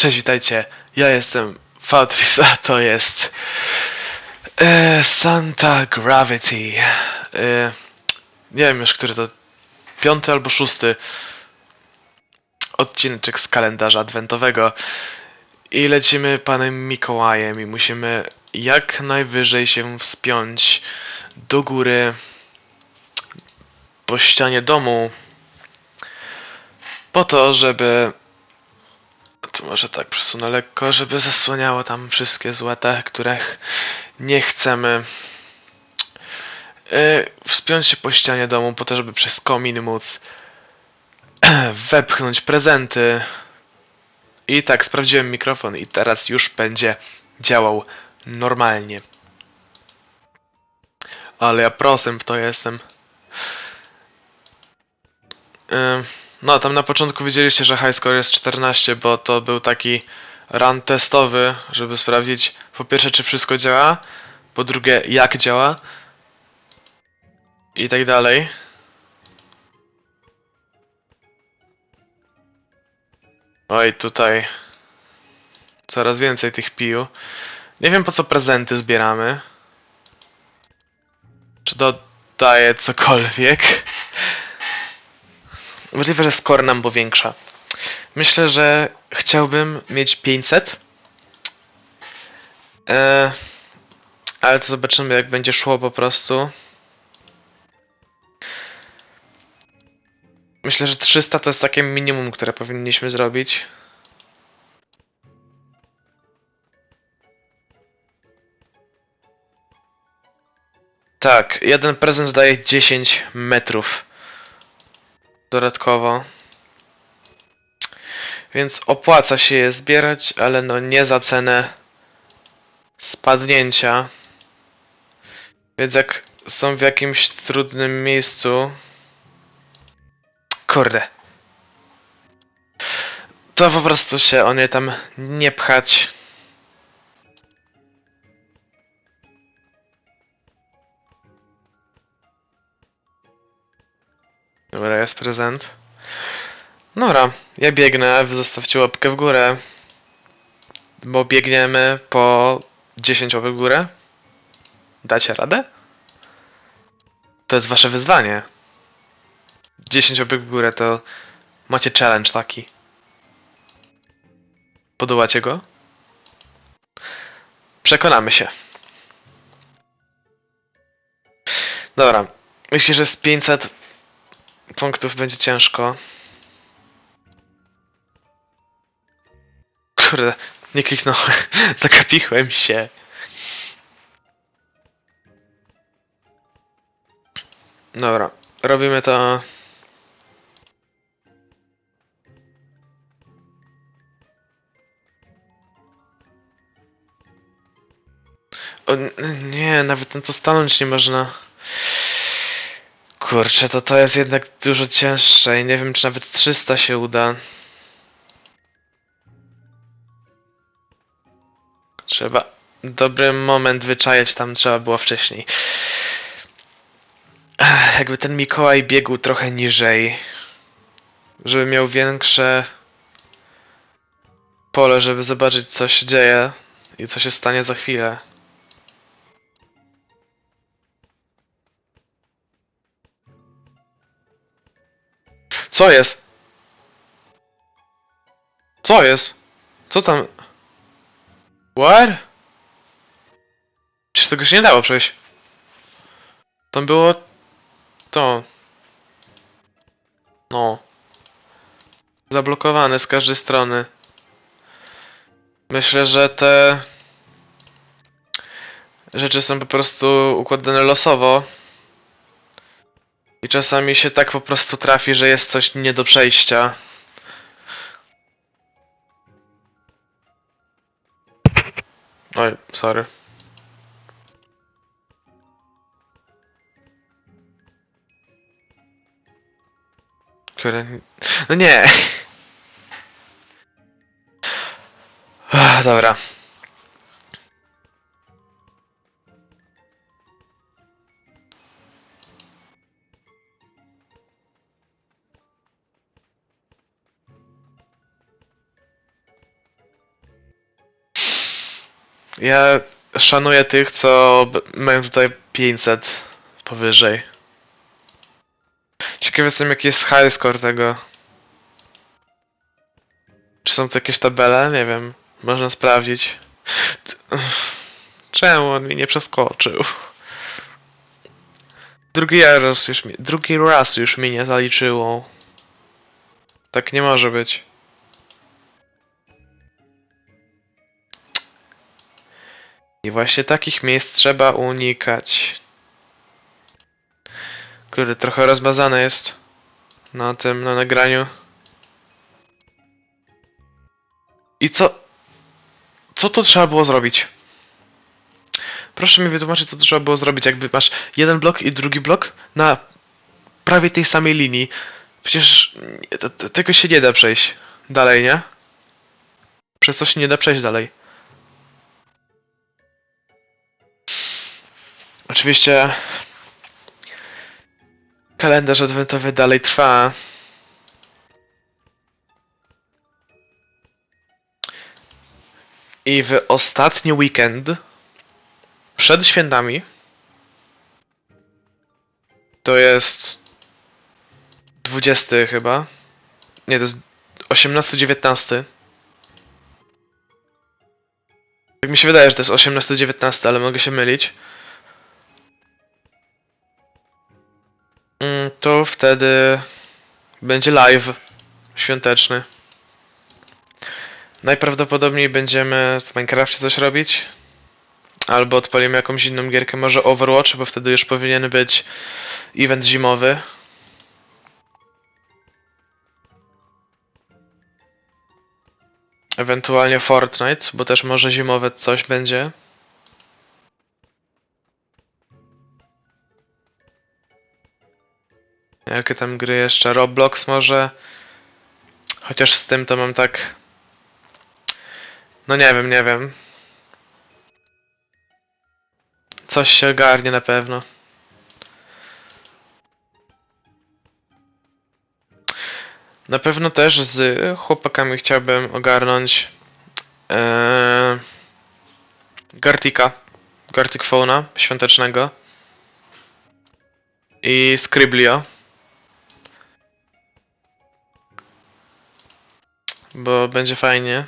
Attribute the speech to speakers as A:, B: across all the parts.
A: Cześć, witajcie. Ja jestem Fautris, a to jest e, Santa Gravity. E, nie wiem już, który to piąty albo szósty odcinek z kalendarza adwentowego. I lecimy panem Mikołajem i musimy jak najwyżej się wspiąć do góry po ścianie domu po to, żeby może tak przesunę lekko, żeby zasłaniało tam wszystkie złe te, których nie chcemy. Yy, wspiąć się po ścianie domu po to, żeby przez komin móc wepchnąć prezenty. I tak, sprawdziłem mikrofon i teraz już będzie działał normalnie. Ale ja prosem w to jestem. Yy, no, tam na początku wiedzieliście, że high score jest 14, bo to był taki run testowy, żeby sprawdzić po pierwsze, czy wszystko działa, po drugie, jak działa i tak dalej. Oj, tutaj coraz więcej tych pił. Nie wiem po co prezenty zbieramy. Czy dodaje cokolwiek? Możliwe, że score nam powiększa. Myślę, że chciałbym mieć 500. E, ale to zobaczymy, jak będzie szło po prostu. Myślę, że 300 to jest takie minimum, które powinniśmy zrobić. Tak, jeden prezent daje 10 metrów dodatkowo. Więc opłaca się je zbierać, ale no nie za cenę spadnięcia. Więc jak są w jakimś trudnym miejscu. Kurde. To po prostu się o nie tam nie pchać. Dobra, jest prezent. Dobra, ja biegnę, wy zostawcie łapkę w górę. Bo biegniemy po 10 łapek w górę. Dacie radę? To jest wasze wyzwanie. 10 łapek w górę to macie challenge taki. Podołacie go? Przekonamy się. Dobra. Myślę, że z 500 punktów będzie ciężko. Kurde, nie kliknąłem. Zakapichłem się. Dobra, robimy to. O, nie, nawet na to stanąć nie można. Kurczę, to to jest jednak dużo cięższe i nie wiem, czy nawet 300 się uda. Trzeba dobry moment wyczajać tam trzeba było wcześniej. Jakby ten Mikołaj biegł trochę niżej, żeby miał większe pole, żeby zobaczyć co się dzieje i co się stanie za chwilę. Co jest? Co jest? Co tam? What? Przecież tego się nie dało przejść. Tam było... To... No. Zablokowane z każdej strony. Myślę, że te... Rzeczy są po prostu układane losowo. Czasami się tak po prostu trafi, że jest coś nie do przejścia. Oj, sorry. Kurde. No nie. Dobra. Ja szanuję tych, co mają tutaj 500 powyżej. Ciekaw jestem, jaki jest high score tego. Czy są tu jakieś tabele? Nie wiem. Można sprawdzić. Czemu on mi nie przeskoczył? Drugi raz już mi, drugi raz już mi nie zaliczyło. Tak nie może być. I właśnie takich miejsc trzeba unikać. Kurde, trochę rozmazane jest na tym, na nagraniu. I co? Co to trzeba było zrobić? Proszę mi wytłumaczyć, co to trzeba było zrobić, jakby masz jeden blok i drugi blok na prawie tej samej linii. Przecież tego się nie da przejść dalej, nie? Przez to się nie da przejść dalej. Oczywiście kalendarz adwentowy dalej trwa. I w ostatni weekend przed świętami to jest 20 chyba. Nie, to jest 18-19. Tak mi się wydaje, że to jest 18-19, ale mogę się mylić. To wtedy będzie live świąteczny. Najprawdopodobniej będziemy w Minecrafcie coś robić. Albo odpalimy jakąś inną gierkę, może Overwatch, bo wtedy już powinien być event zimowy. Ewentualnie Fortnite, bo też może zimowe coś będzie. Jakie tam gry jeszcze? Roblox może? Chociaż z tym to mam tak... No nie wiem, nie wiem. Coś się ogarnie na pewno. Na pewno też z chłopakami chciałbym ogarnąć ee, Gartika, Gartic Fauna świątecznego i Scriblio. Bo będzie fajnie.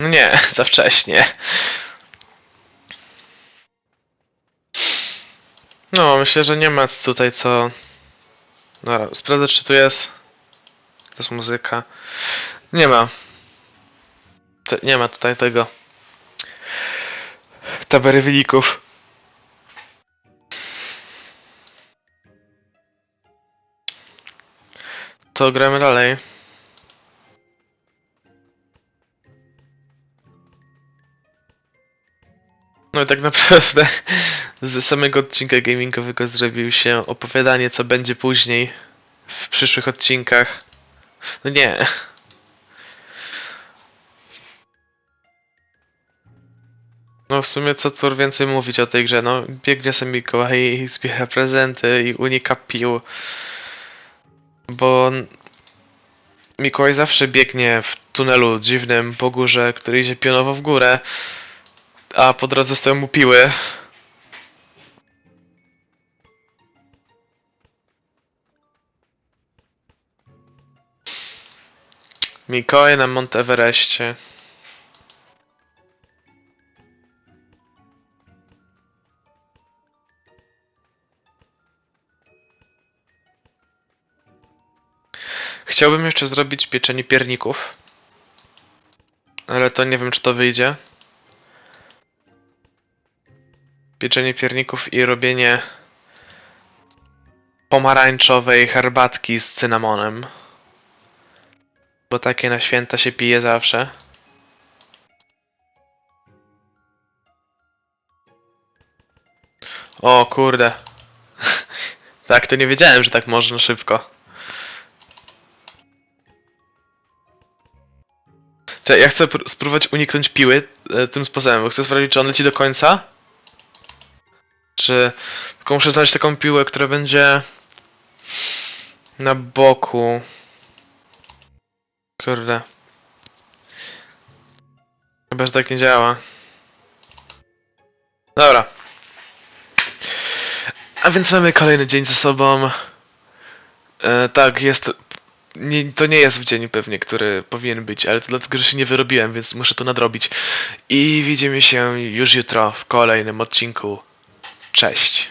A: No Nie, za wcześnie. No, myślę, że nie ma tutaj co. Dobra, sprawdzę, czy tu jest. To jest muzyka. Nie ma. Nie ma tutaj tego. Tabery wyników. To gramy dalej. No i tak naprawdę z samego odcinka gamingowego zrobił się opowiadanie, co będzie później w przyszłych odcinkach. No nie. No w sumie co tu więcej mówić o tej grze, no biegnie sobie Mikołaj i zbiera prezenty i unika pił. Bo Mikołaj zawsze biegnie w tunelu dziwnym po górze, który idzie pionowo w górę, a po drodze stoją mu piły. Mikołaj na Monteverestie. Chciałbym jeszcze zrobić pieczenie pierników. Ale to nie wiem, czy to wyjdzie. Pieczenie pierników i robienie pomarańczowej herbatki z cynamonem. Bo takie na święta się pije zawsze. O kurde. tak, to nie wiedziałem, że tak można szybko. Czekaj, ja chcę pr- spróbować uniknąć piły e, tym sposobem, bo chcę sprawdzić, czy on leci do końca. Czy... Tylko muszę znaleźć taką piłę, która będzie... Na boku. Kurde. Chyba, że tak nie działa. Dobra. A więc mamy kolejny dzień ze sobą. E, tak, jest. Nie, to nie jest w dzień pewnie, który powinien być, ale to dlatego, że się nie wyrobiłem, więc muszę to nadrobić. I widzimy się już jutro w kolejnym odcinku. Cześć.